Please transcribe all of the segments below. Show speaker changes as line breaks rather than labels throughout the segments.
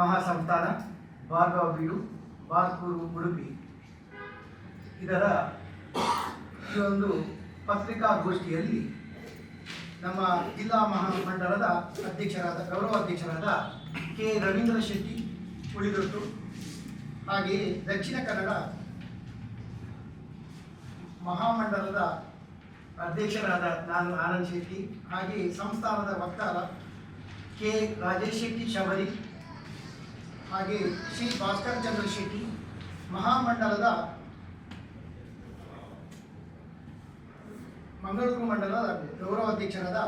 ಮಹಾಸಂಸ್ಥಾನ ಭಾರ್ಗವ ಬೀಡು ಬಾರ್ಕೂರು ಉಡುಪಿ. ಇದರ ಈ ಒಂದು ಪತ್ರಿಕಾಗೋಷ್ಠಿಯಲ್ಲಿ ನಮ್ಮ ಜಿಲ್ಲಾ ಮಹಾಮಂಡಲದ ಅಧ್ಯಕ್ಷರಾದ, ಗೌರವ ಅಧ್ಯಕ್ಷರಾದ ಕೆ. ರವೀಂದ್ರ ಶೆಟ್ಟಿ ಉಳಿದೊಟ್ಟು ಹಾಗೆಯೇ ದಕ್ಷಿಣ ಕನ್ನಡ ಮಹಾಮಂಡಲದ ಅಧ್ಯಕ್ಷರಾದ ನಾನು ಆನಂದ್ ಶೆಟ್ಟಿ, ಹಾಗೆಯೇ ಸಂಸ್ಥಾನದ ವಕ್ತಾರ ಕೆ. ರಾಜೇಶ್ ಶೆಟ್ಟಿ ಶಬರಿ ಹಾಗೆ ಶ್ರೀ ಭಾಸ್ಕರ್ ಚಂದ್ರ ಶೆಟ್ಟಿ ಮಹಾಮಂಡಲದ ಮಂಗಳೂರು ಮಂಡಲದ ಗೌರವ ಅಧ್ಯಕ್ಷರಾದ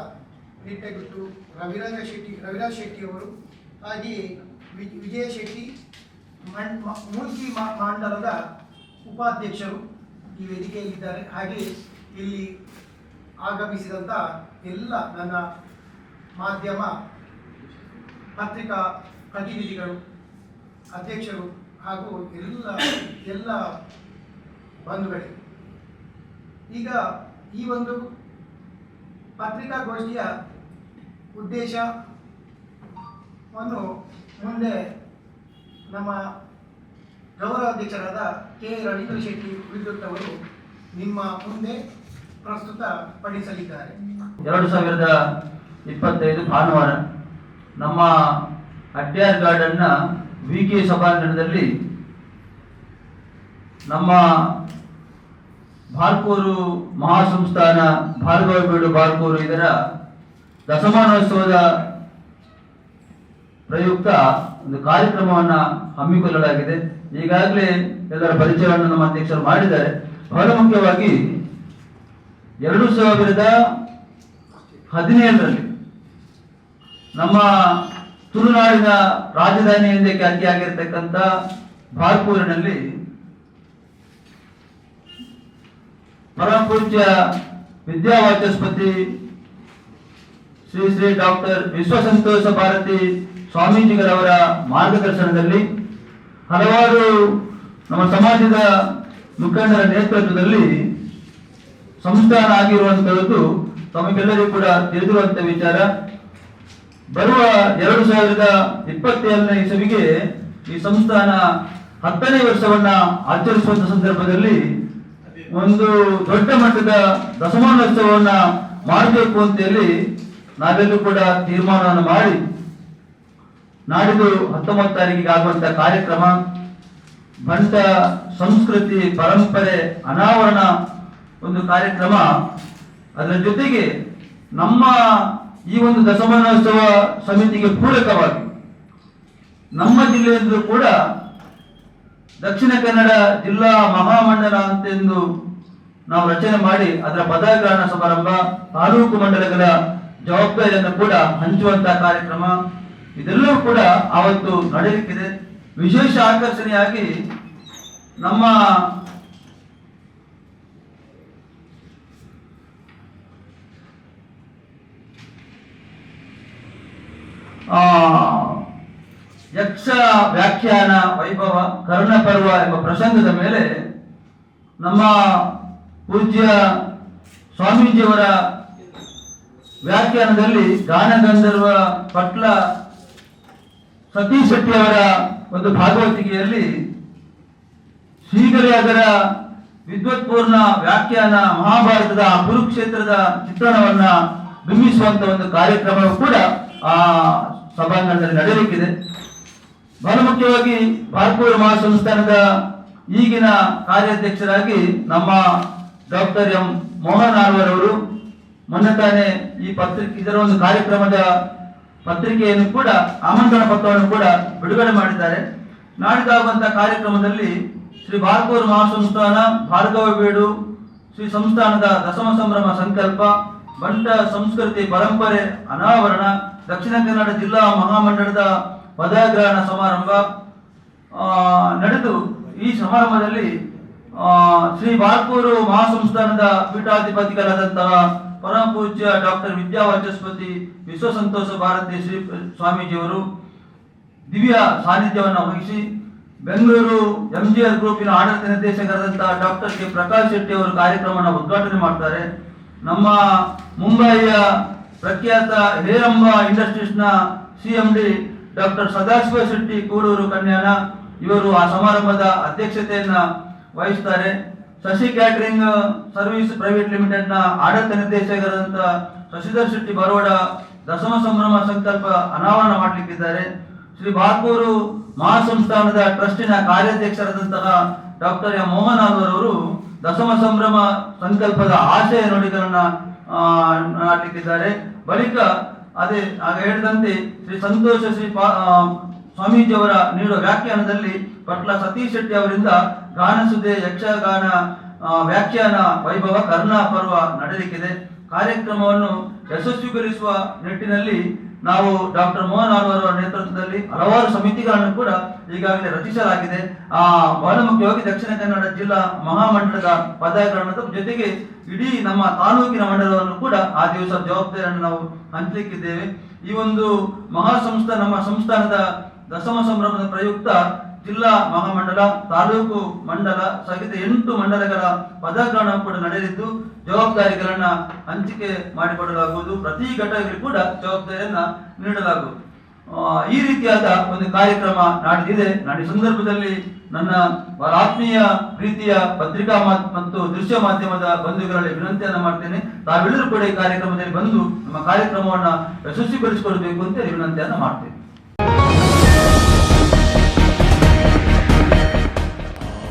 ನಿಟ್ಟೆಗುತ್ತು ರವಿರಾಜ ಶೆಟ್ಟಿ, ರವಿರಾಜ್ ಶೆಟ್ಟಿ ಅವರು, ಹಾಗೆಯೇ ವಿಜಯ ಶೆಟ್ಟಿ ಮಂಡ್ ಮೂರ್ತಿ ಮಂಡಲದ ಉಪಾಧ್ಯಕ್ಷರು ಈ ವೇದಿಕೆಯಲ್ಲಿದ್ದಾರೆ. ಹಾಗೆ ಇಲ್ಲಿ ಆಗಮಿಸಿದಂಥ ಎಲ್ಲ ನನ್ನ ಮಾಧ್ಯಮ ಪತ್ರಿಕಾ ಪ್ರತಿನಿಧಿಗಳು ಅಧ್ಯಕ್ಷರು ಹಾಗೂ ಎಲ್ಲ ಎಲ್ಲ ಬಂಧುಗಳಿಗೆ ಈಗ ಈ ಒಂದು ಪತ್ರಿಕಾಗೋಷ್ಠಿಯ ಉದ್ದೇಶವನ್ನು ಮುಂದೆ ನಮ್ಮ ಗೌರವಾಧ್ಯಕ್ಷರಾದ ಕೆ ರವೀಂದ್ರ ಶೆಟ್ಟಿ ವಿದ್ಯುತ್ ಅವರು ನಿಮ್ಮ ಮುಂದೆ ಪ್ರಸ್ತುತ ಪಡಿಸಲಿದ್ದಾರೆ
ಎರಡು ಸಾವಿರದ ಇಪ್ಪತ್ತೈದು ಭಾನುವಾರ ನಮ್ಮ ಅಡ್ಯಾರ್ ಗಾರ್ಡನ್ನ ವಿ ಕೆ ಸಭಾಂಗಣದಲ್ಲಿ ನಮ್ಮ ಬಾರ್ಕೂರು ಮಹಾಸಂಸ್ಥಾನ ಭಾರ್ಗವ ಬೀಡು ಬಾರ್ಕೂರು ಇದರ ದಶಮಾನೋತ್ಸವದ ಪ್ರಯುಕ್ತ ಒಂದು ಕಾರ್ಯಕ್ರಮವನ್ನು ಹಮ್ಮಿಕೊಳ್ಳಲಾಗಿದೆ. ಈಗಾಗಲೇ ಎಲ್ಲರ ಪರಿಚಯವನ್ನು ನಮ್ಮ ಅಧ್ಯಕ್ಷರು ಮಾಡಿದ್ದಾರೆ. ಬಹಳ ಮುಖ್ಯವಾಗಿ ಎರಡು ಸಾವಿರದ ಹದಿನೇಳರಲ್ಲಿ ನಮ್ಮ ತುಳುನಾಡಿನ ರಾಜಧಾನಿ ಎಂದೇ ಖ್ಯಾತಿಯಾಗಿರ್ತಕ್ಕಂಥ ಬಾರ್ಪೂರಿನಲ್ಲಿ ಪರಮಪೂಜ್ಯ ವಿದ್ಯಾವಾಚಸ್ಪತಿ ಶ್ರೀ ಶ್ರೀ ಡಾಕ್ಟರ್ ವಿಶ್ವಸಂತೋಷ ಭಾರತಿ ಸ್ವಾಮೀಜಿಗಳವರ ಮಾರ್ಗದರ್ಶನದಲ್ಲಿ ಹಲವಾರು ನಮ್ಮ ಸಮಾಜದ ಮುಖಂಡರ ನೇತೃತ್ವದಲ್ಲಿ ಸಂಸ್ಥಾನ ಆಗಿರುವಂತಹದ್ದು ತಮಗೆಲ್ಲರಿಗೂ ಕೂಡ ತಿಳಿದಿರುವಂತಹ ವಿಚಾರ. ಬರುವ ಎರಡು ಸಾವಿರದ ಇಪ್ಪತ್ತೇಳನೇ ಇಸವಿಗೆ ಈ ಸಂಸ್ಥಾನ ಹತ್ತನೇ ವರ್ಷವನ್ನ ಆಚರಿಸುವಂತ ಸಂದರ್ಭದಲ್ಲಿ ಒಂದು ದೊಡ್ಡ ಮಟ್ಟದ ದಶಮಾನೋತ್ಸವವನ್ನ ಮಾಡಬೇಕು ಅಂತ ಹೇಳಿ ನಾವೆಲ್ಲೂ ಕೂಡ ತೀರ್ಮಾನವನ್ನು ಮಾಡಿ, ನಾಡಿದ್ದು ಹತ್ತೊಂಬತ್ತು ತಾರೀಕಿಗೆ ಆಗುವಂತ ಕಾರ್ಯಕ್ರಮ, ಬಂಟ ಸಂಸ್ಕೃತಿ ಪರಂಪರೆ ಅನಾವರಣ ಒಂದು ಕಾರ್ಯಕ್ರಮ, ಅದರ ಜೊತೆಗೆ ನಮ್ಮ ಈ ಒಂದು ದಶಮಾನೋತ್ಸವ ಸಮಿತಿಗೆ ಪೂರಕವಾಗಿ ನಮ್ಮ ಜಿಲ್ಲೆಯಲ್ಲೂ ಕೂಡ ದಕ್ಷಿಣ ಕನ್ನಡ ಜಿಲ್ಲಾ ಮಹಾಮಂಡಲ ಅಂತೆಂದು ನಾವು ರಚನೆ ಮಾಡಿ ಅದರ ಪದಗ್ರಹಣ ಸಮಾರಂಭ ತಾಲೂಕು ಮಂಡಲಗಳ ಜವಾಬ್ದಾರಿಯನ್ನು ಕೂಡ ಹಂಚುವಂತಹ ಕಾರ್ಯಕ್ರಮ ಇದೆಲ್ಲವೂ ಕೂಡ ಆವತ್ತು ನಡೆಯಲಿಕ್ಕಿದೆ. ವಿಶೇಷ ಆಕರ್ಷಣೆಯಾಗಿ ನಮ್ಮ ಆ, ಯಕ್ಷ ವ್ಯಾಖ್ಯಾನ ವೈಭವ ಕರ್ಣಪರ್ವ ಎಂಬ ಪ್ರಸಂಗದ ಮೇಲೆ ನಮ್ಮ ಪೂಜ್ಯ ಸ್ವಾಮೀಜಿಯವರ ವ್ಯಾಖ್ಯಾನದಲ್ಲಿ ಗಾನಗಂಧರ್ವ ಪಟ್ಲ ಸತೀಶ್ ಶೆಟ್ಟಿಯವರ ಒಂದು ಭಾಗವತಿಕೆಯಲ್ಲಿ ಶ್ರೀಗಳೇ ಅದರ ವಿದ್ವತ್ಪೂರ್ಣ ವ್ಯಾಖ್ಯಾನ ಮಹಾಭಾರತದ ಕುರುಕ್ಷೇತ್ರದ ಚಿತ್ರಣವನ್ನ ಬಿಂಬಿಸುವಂತ ಒಂದು ಕಾರ್ಯಕ್ರಮವು ಕೂಡ ಆ ಸಭಾಂಗಣದಲ್ಲಿ ನಡೆಯಲಿಕ್ಕಿದೆ. ಬಹಳ ಮುಖ್ಯವಾಗಿ ಭಾರತೀಯ ಮಹಾಸಂಸ್ಥಾನದ ಈಗಿನ ಕಾರ್ಯಾಧ್ಯಕ್ಷರಾಗಿ ನಮ್ಮ ಡಾಕ್ಟರ್ ಎಂ ಮೋಹನ್ ಆಳ್ವರ್ ಅವರು ಮೊನ್ನೆ ತಾನೇ ಈ ಪತ್ರಿಕೆ ಇದರ ಒಂದು ಕಾರ್ಯಕ್ರಮದ ಪತ್ರಿಕೆಯನ್ನು ಕೂಡ, ಆಮಂತ್ರಣ ಪತ್ರವನ್ನು ಕೂಡ ಬಿಡುಗಡೆ ಮಾಡಿದ್ದಾರೆ. ನಾಡಿದಾಗುವಂತಹ ಕಾರ್ಯಕ್ರಮದಲ್ಲಿ ಶ್ರೀ ಭಾರತೂರು ಮಹಾಸಂಸ್ಥಾನ, ಭಾರ್ಗವ ಬೀಡು, ಶ್ರೀ ಸಂಸ್ಥಾನದ ದಶಮ ಸಂಭ್ರಮ ಸಂಕಲ್ಪ ಬಂಟ ಸಂಸ್ಕೃತಿ ಪರಂಪರೆ ಅನಾವರಣ ದಕ್ಷಿಣ ಕನ್ನಡ ಜಿಲ್ಲಾ ಮಹಾಮಂಡಲದ ಪದಗ್ರಹಣ ಸಮಾರಂಭ ನಡೆದು ಈ ಸಮಾರಂಭದಲ್ಲಿ ಶ್ರೀ ಬಾರ್ಕೂರು ಮಹಾಸಂಸ್ಥಾನದ ಪೀಠಾಧಿಪತಿಗಳಾದಂತಹ ಪರಮ ಪೂಜ್ಯ ಡಾಕ್ಟರ್ ವಿದ್ಯಾವಾಚಸ್ಪತಿ ವಿಶ್ವಸಂತೋಷ ಭಾರತಿ ಶ್ರೀ ಸ್ವಾಮೀಜಿಯವರು ದಿವ್ಯ ಸಾನ್ನಿಧ್ಯವನ್ನು ವಹಿಸಿ ಬೆಂಗಳೂರು ಎಂಜಿಆರ್ ಗ್ರೂಪಿನ ಆಡಳಿತ ನಿರ್ದೇಶಕರಾದಂತಹ ಡಾಕ್ಟರ್ ಕೆ ಪ್ರಕಾಶ್ ಶೆಟ್ಟಿ ಅವರು ಕಾರ್ಯಕ್ರಮವನ್ನು ಉದ್ಘಾಟನೆ ಮಾಡ್ತಾರೆ. ನಮ್ಮ ಮುಂಬಯಿಯ ಪ್ರಖ್ಯಾತ Heramba ಇಂಡಸ್ಟ್ರೀಸ್ನ C M D doctor Sadashiva Shetty Kuduru Kanyana, ಇವರು ಆ ಸಮಾರಂಭದ ಅಧ್ಯಕ್ಷತೆಯನ್ನ ವಹಿಸ್ತಾರೆ. ಶಶಿ ಕ್ಯಾಟರಿಂಗ್ ಸರ್ವಿಸ್ ಪ್ರೈವೇಟ್ ಲಿಮಿಟೆಡ್ನ ಆಡಳಿತ ನಿರ್ದೇಶಕರಾದಂತ ಶಶಿಧರ್ ಶೆಟ್ಟಿ ಬರೋಡ ದಶಮ ಸಂಭ್ರಮ ಸಂಕಲ್ಪ ಅನಾವರಣ ಮಾಡಲಿಕ್ಕಿದ್ದಾರೆ. ಶ್ರೀ ಬಾರ್ಕೂರು ಮಹಾಸಂಸ್ಥಾನದ ಟ್ರಸ್ಟಿನ ಕಾರ್ಯಾಧ್ಯಕ್ಷರಾದಂತಹ ಡಾಕ್ಟರ್ ಎಂ ಮೋಹನ್ ಅವರು ದಶಮ ಸಂಭ್ರಮ ಸಂಕಲ್ಪದ ಆಶಯ ನುಡಿಗಳನ್ನ ಆ, ನಾಟಲಿಕ್ಕಿದ್ದಾರೆ ಬಳಿಕ ಅದೇ ಆಗ ಹೇಳಿದಂತೆ ಶ್ರೀ ಸಂತೋಷ ಶ್ರೀ ಸ್ವಾಮೀಜಿಯವರ ನೀಡುವ ವ್ಯಾಖ್ಯಾನದಲ್ಲಿ ಪಟ್ಲ ಸತೀಶ್ ಶೆಟ್ಟಿ ಅವರಿಂದ ಗಾನಸುದೆ ಯಕ್ಷಗಾನ ವ್ಯಾಖ್ಯಾನ ವೈಭವ ಕರ್ಣ ಪರ್ವ ನಡೆಯಲಿಕ್ಕಿದೆ ಕಾರ್ಯಕ್ರಮವನ್ನು ಯಶಸ್ವಿಗೊಳಿಸುವ ನಿಟ್ಟಿನಲ್ಲಿ ನಾವು ಡಾಕ್ಟರ್ ಮೋಹನ್ ಅವರ ನೇತೃತ್ವದಲ್ಲಿ ಹಲವಾರು ಸಮಿತಿಗಳನ್ನು ಕೂಡ ಈಗಾಗಲೇ ರಚಿಸಲಾಗಿದೆ. ಆ ಮುಖ್ಯವಾಗಿ ದಕ್ಷಿಣ ಕನ್ನಡ ಜಿಲ್ಲಾ ಮಹಾಮಂಡಲದ ಪದಾಯಕರಣದ ಜೊತೆಗೆ ಇಡೀ ನಮ್ಮ ತಾಲೂಕಿನ ಮಂಡಲವನ್ನು ಕೂಡ ಆ ದಿವಸ ಜವಾಬ್ದಾರಿಯನ್ನು ನಾವು ಹಂಚಲಿಕ್ಕಿದ್ದೇವೆ. ಈ ಒಂದು ಮಹಾ ಸಂಸ್ಥಾ ನಮ್ಮ ಸಂಸ್ಥಾನದ ದಶಮ ಸಂಭ್ರಮದ ಪ್ರಯುಕ್ತ ಜಿಲ್ಲಾ ಮಹಾಮಂಡಲ, ತಾಲೂಕು ಮಂಡಲ ಸಹಿತ ಎಂಟು ಮಂಡಲಗಳ ಪದಗ್ರಹಣ ಕೂಡ ನಡೆದಿದ್ದು, ಜವಾಬ್ದಾರಿಗಳನ್ನ ಹಂಚಿಕೆ ಮಾಡಿಕೊಡಲಾಗುವುದು ಪ್ರತಿ ಘಟಕಗಳಿಗೆ ಕೂಡ ಜವಾಬ್ದಾರಿಯನ್ನ ನೀಡಲಾಗುವುದು. ಈ ರೀತಿಯಾದ ಒಂದು ಕಾರ್ಯಕ್ರಮ ನಾಡಿದಿದೆ. ನಾಡಿ ಸಂದರ್ಭದಲ್ಲಿ ನನ್ನ ಆತ್ಮೀಯ ಪ್ರೀತಿಯ ಪತ್ರಿಕಾ ಮಾತ್- ಮತ್ತು ದೃಶ್ಯ ಮಾಧ್ಯಮದ ಬಂಧುಗಳಲ್ಲಿ ವಿನಂತಿಯನ್ನು ಮಾಡ್ತೇನೆ. ತಾವೆಲ್ಲರೂ ಕೂಡ ಈ ಕಾರ್ಯಕ್ರಮದಲ್ಲಿ ಬಂದು ನಮ್ಮ ಕಾರ್ಯಕ್ರಮವನ್ನು ಯಶಸ್ವಿಗೊಳಿಸಿಕೊಳ್ಬೇಕು ಅಂತ ವಿನಂತಿಯನ್ನು ಮಾಡ್ತೇನೆ.